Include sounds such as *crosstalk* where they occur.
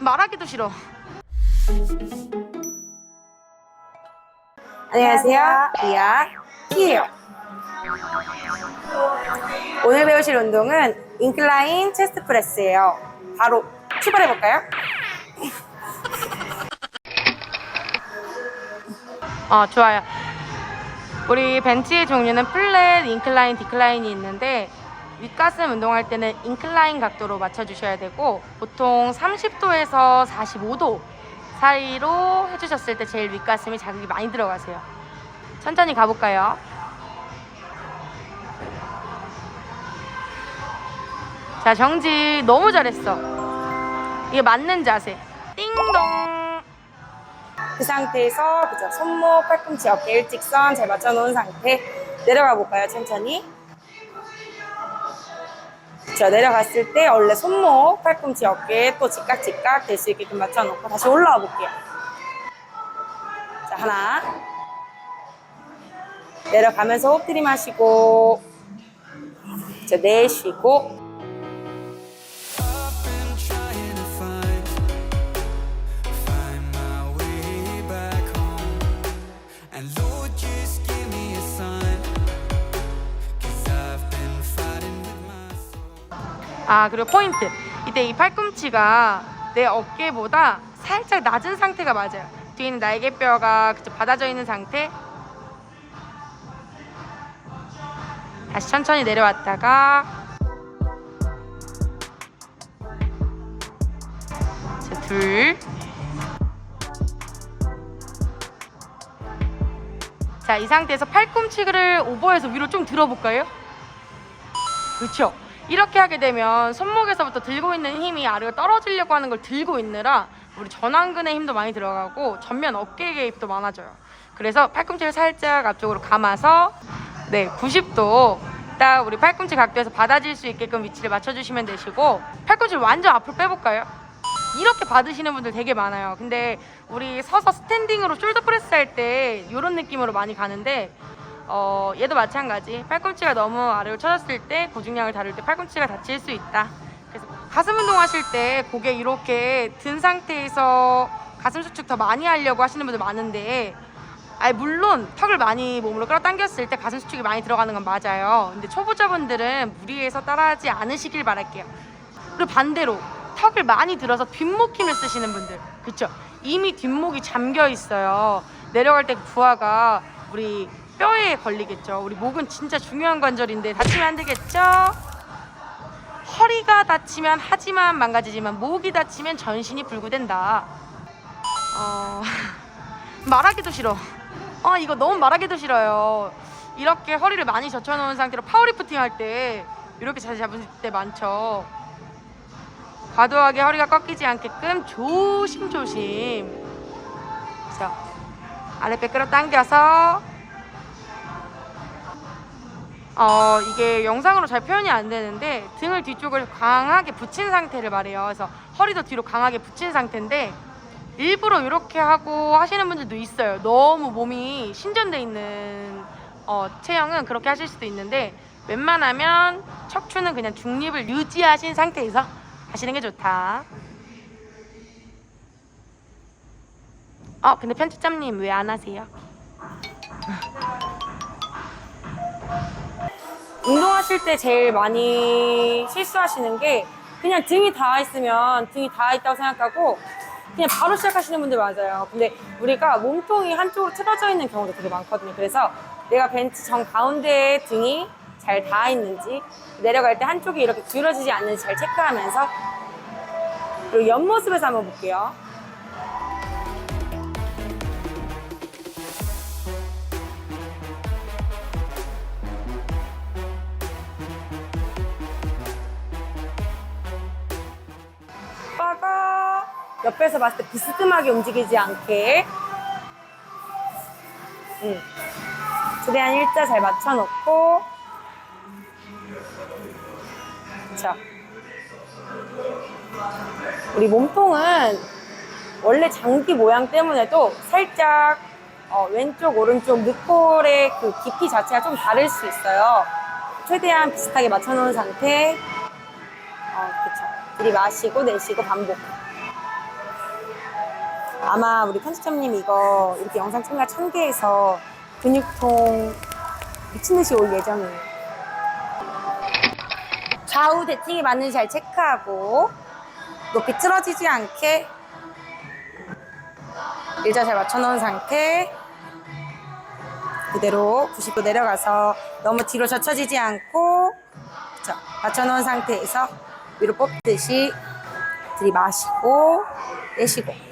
말하기도 싫어. 안녕하세요. 리아 키예요. 오늘 배우실 운동은 인클라인 체스트 프레스예요. 바로 출발해 볼까요? 어, 좋아요. 우리 벤치의 종류는 플랫, 인클라인, 디클라인이 있는데 윗가슴 운동할 때는 인클라인 각도로 맞춰주셔야 되고 보통 30도에서 45도 사이로 해주셨을 때 제일 윗가슴이 자극이 많이 들어가세요. 천천히 가볼까요? 자, 정지 너무 잘했어. 이게 맞는 자세. 띵동. 그 상태에서 그죠 손목, 팔꿈치, 어깨 일직선 잘 맞춰놓은 상태 내려가 볼까요? 천천히. 자 내려갔을 때 원래 손목, 팔꿈치, 어깨 또 직각 직각 될 수 있게끔 맞춰놓고 다시 올라와 볼게요. 자 하나 내려가면서 호흡 들이마시고 자 내쉬고 아 그리고 포인트 이때 이 팔꿈치가 내 어깨보다 살짝 낮은 상태가 맞아요 뒤에 있는 날개뼈가 그쪽 받아져 있는 상태 다시 천천히 내려왔다가 자, 둘 자, 이 상태에서 팔꿈치를 오버해서 위로 좀 들어볼까요? 그렇죠. 이렇게 하게 되면 손목에서부터 들고 있는 힘이 아래로 떨어지려고 하는 걸 들고 있느라 우리 전완근의 힘도 많이 들어가고 전면 어깨 개입도 많아져요. 그래서 팔꿈치를 살짝 앞쪽으로 감아서 네 90도 딱 우리 팔꿈치 각도에서 받아질 수 있게끔 위치를 맞춰주시면 되시고 팔꿈치를 완전 앞으로 빼볼까요? 이렇게 받으시는 분들 되게 많아요. 근데 우리 서서 스탠딩으로 숄더 프레스 할 때 이런 느낌으로 많이 가는데 어, 얘도 마찬가지. 팔꿈치가 너무 아래로 쳐졌을 때 고중량을 다룰 때 팔꿈치가 다칠 수 있다. 그래서 가슴 운동하실 때 고개 이렇게 든 상태에서 가슴 수축 더 많이 하려고 하시는 분들 많은데 아니 물론 턱을 많이 몸으로 끌어당겼을 때 가슴 수축이 많이 들어가는 건 맞아요. 근데 초보자분들은 무리해서 따라하지 않으시길 바랄게요. 그리고 반대로 턱을 많이 들어서 뒷목 힘을 쓰시는 분들 그쵸 이미 뒷목이 잠겨 있어요 내려갈 때 부하가 우리 뼈에 걸리겠죠. 우리 목은 진짜 중요한 관절인데 다치면 안 되겠죠? 허리가 다치면 하지만 망가지지만 목이 다치면 전신이 불구된다. 어... *laughs* 말하기도 싫어. 아 이거 너무 말하기도 싫어요. 이렇게 허리를 많이 젖혀놓은 상태로 파워리프팅 할 때 이렇게 자세 잡을 때 많죠. 과도하게 허리가 꺾이지 않게끔 조심조심. 그래서 아랫배 끌어 당겨서 어 이게 영상으로 잘 표현이 안 되는데 등을 뒤쪽을 강하게 붙인 상태를 말해요 그래서 허리도 뒤로 강하게 붙인 상태인데 일부러 이렇게 하고 하시는 분들도 있어요 너무 몸이 신전돼 있는 어, 체형은 그렇게 하실 수도 있는데 웬만하면 척추는 그냥 중립을 유지하신 상태에서 하시는 게 좋다. 어, 근데 편집장님 왜 안 하세요? *laughs* 하실 때 제일 많이 실수하시는 게 그냥 등이 닿아 있으면 등이 닿아 있다고 생각하고 그냥 바로 시작하시는 분들 많아요. 근데 우리가 몸통이 한쪽으로 틀어져 있는 경우도 되게 많거든요. 그래서 내가 벤치 정 가운데에 등이 잘 닿아 있는지 내려갈 때 한쪽이 이렇게 기울어지지 않는지 잘 체크하면서 그리고 옆모습에서 한번 볼게요. 옆에서 봤을 때 비스듬하게 움직이지 않게. 음. 최대한 일자 잘 맞춰놓고. 자. 우리 몸통은 원래 장기 모양 때문에도 살짝 어, 왼쪽 오른쪽 늑골의 그 깊이 자체가 좀 다를 수 있어요. 최대한 비슷하게 맞춰놓은 상태. 어, 그쵸. 들이마시고 내쉬고 반복 아마 우리 편집장님 이거 이렇게 영상 찍느라 참계해서 근육통 미친 듯이 올 예정이에요. 좌우 대칭이 맞는지 잘 체크하고 높이 틀어지지 않게 일자 잘 맞춰놓은 상태 그대로 90도 내려가서 너무 뒤로 젖혀지지 않고 그쵸? 맞춰놓은 상태에서 위로 뽑듯이 들이마시고 내쉬고